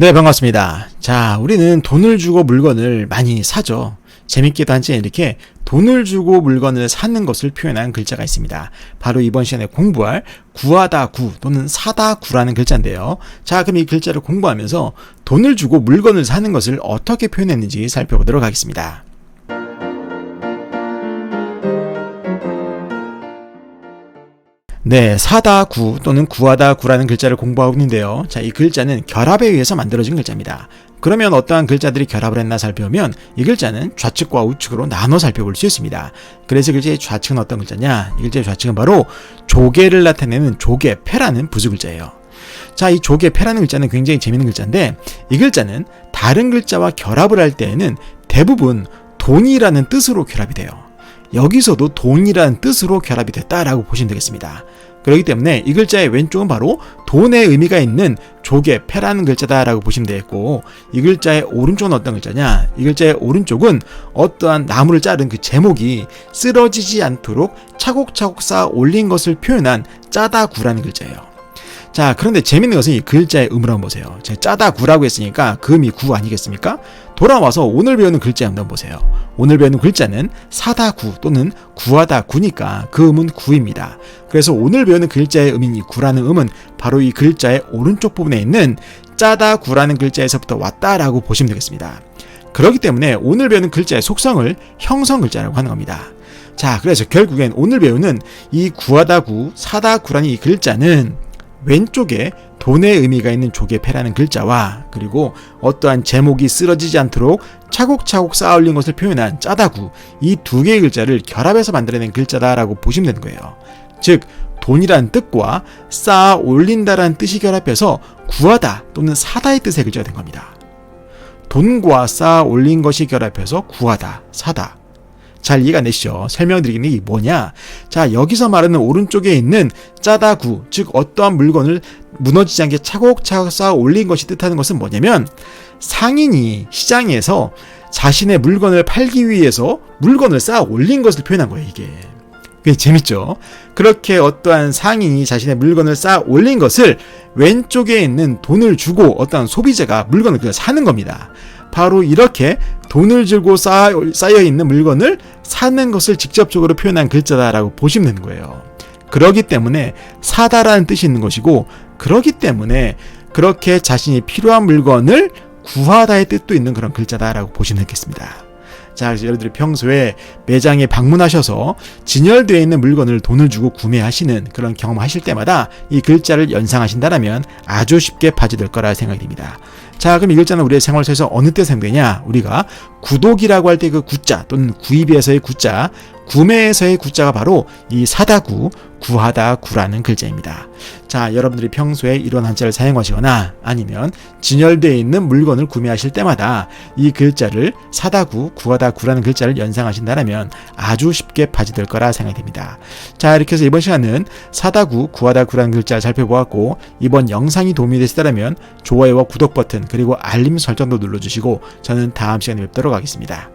네, 반갑습니다. 자, 우리는 돈을 주고 물건을 많이 사죠. 재밌기도 한지 이렇게 돈을 주고 물건을 사는 것을 표현한 글자가 있습니다. 바로 이번 시간에 공부할 구하다 구 또는 사다 구라는 글자인데요. 자, 그럼 이 글자를 공부하면서 돈을 주고 물건을 사는 것을 어떻게 표현했는지 살펴보도록 하겠습니다. 네, 사다 구 또는 구하다 구라는 글자를 공부하고 있는데요. 자, 이 글자는 결합에 의해서 만들어진 글자입니다. 그러면 어떠한 글자들이 결합을 했나 살펴보면 이 글자는 좌측과 우측으로 나눠 살펴볼 수 있습니다. 그래서 이 글자의 좌측은 어떤 글자냐? 이 글자의 좌측은 바로 조개를 나타내는 조개, 패라는 부수 글자예요. 자, 이 조개, 패라는 글자는 굉장히 재밌는 글자인데 이 글자는 다른 글자와 결합을 할 때에는 대부분 돈이라는 뜻으로 결합이 돼요. 여기서도 돈이라는 뜻으로 결합이 됐다라고 보시면 되겠습니다. 그렇기 때문에 이 글자의 왼쪽은 바로 돈의 의미가 있는 조개, 패라는 글자다라고 보시면 되겠고 이 글자의 오른쪽은 어떤 글자냐? 이 글자의 오른쪽은 어떠한 나무를 자른 그 제목이 쓰러지지 않도록 차곡차곡 쌓아 올린 것을 표현한 짜다구라는 글자예요. 자, 그런데 재밌는 것은 이 글자의 음을 한번 보세요. 제가 짜다 구라고 했으니까 그 음이 구 아니겠습니까? 돌아와서 오늘 배우는 글자 한번 보세요. 오늘 배우는 글자는 사다 구 또는 구하다 구니까 그 음은 구입니다. 그래서 오늘 배우는 글자의 음인 이 구라는 음은 바로 이 글자의 오른쪽 부분에 있는 짜다 구라는 글자에서부터 왔다라고 보시면 되겠습니다. 그렇기 때문에 오늘 배우는 글자의 속성을 형성 글자라고 하는 겁니다. 자, 그래서 결국엔 오늘 배우는 이 구하다 구, 사다 구라는 이 글자는 왼쪽에 돈의 의미가 있는 조개패라는 글자와 그리고 어떠한 제목이 쓰러지지 않도록 차곡차곡 쌓아 올린 것을 표현한 짜다구 이 두 개의 글자를 결합해서 만들어낸 글자다라고 보시면 되는 거예요. 즉 돈이란 뜻과 쌓아 올린다라는 뜻이 결합해서 구하다 또는 사다의 뜻의 글자가 된 겁니다. 돈과 쌓아 올린 것이 결합해서 구하다, 사다. 잘 이해가 되시죠? 설명드리는 게 뭐냐? 자, 여기서 말하는 오른쪽에 있는 짜다구, 즉 어떠한 물건을 무너지지 않게 차곡차곡 쌓아 올린 것이 뜻하는 것은 뭐냐면 상인이 시장에서 자신의 물건을 팔기 위해서 물건을 쌓아 올린 것을 표현한 거예요, 이게. 그게 재밌죠? 그렇게 어떠한 상인이 자신의 물건을 쌓아 올린 것을 왼쪽에 있는 돈을 주고 어떠한 소비자가 물건을 그냥 사는 겁니다. 바로 이렇게 돈을 주고 쌓여 있는 물건을 사는 것을 직접적으로 표현한 글자다라고 보시면 되는 거예요. 그러기 때문에 사다라는 뜻이 있는 것이고, 그러기 때문에 그렇게 자신이 필요한 물건을 구하다의 뜻도 있는 그런 글자다라고 보시면 되겠습니다. 자, 여러분들이 평소에 매장에 방문하셔서 진열되어 있는 물건을 돈을 주고 구매하시는 그런 경험하실 때마다 이 글자를 연상하신다면 아주 쉽게 파지될 거라 생각이 듭니다. 자, 그럼 이 글자는 우리의 생활 속에서 어느 때 사용되냐? 우리가 구독이라고 할 때 그 구자 또는 구입에서의 구자, 구매에서의 구자가 바로 이 사다구, 구하다 구라는 글자입니다. 자, 여러분들이 평소에 이런 한자를 사용하시거나 아니면 진열되어 있는 물건을 구매하실 때마다 이 글자를 사다구, 구하다 구라는 글자를 연상하신다면 아주 쉽게 파지될 거라 생각이 됩니다. 자, 이렇게 해서 이번 시간은 사다구, 구하다 구라는 글자를 살펴보았고 이번 영상이 도움이 되시다면 좋아요와 구독 버튼 그리고 알림 설정도 눌러주시고 저는 다음 시간에 뵙도록 하겠습니다.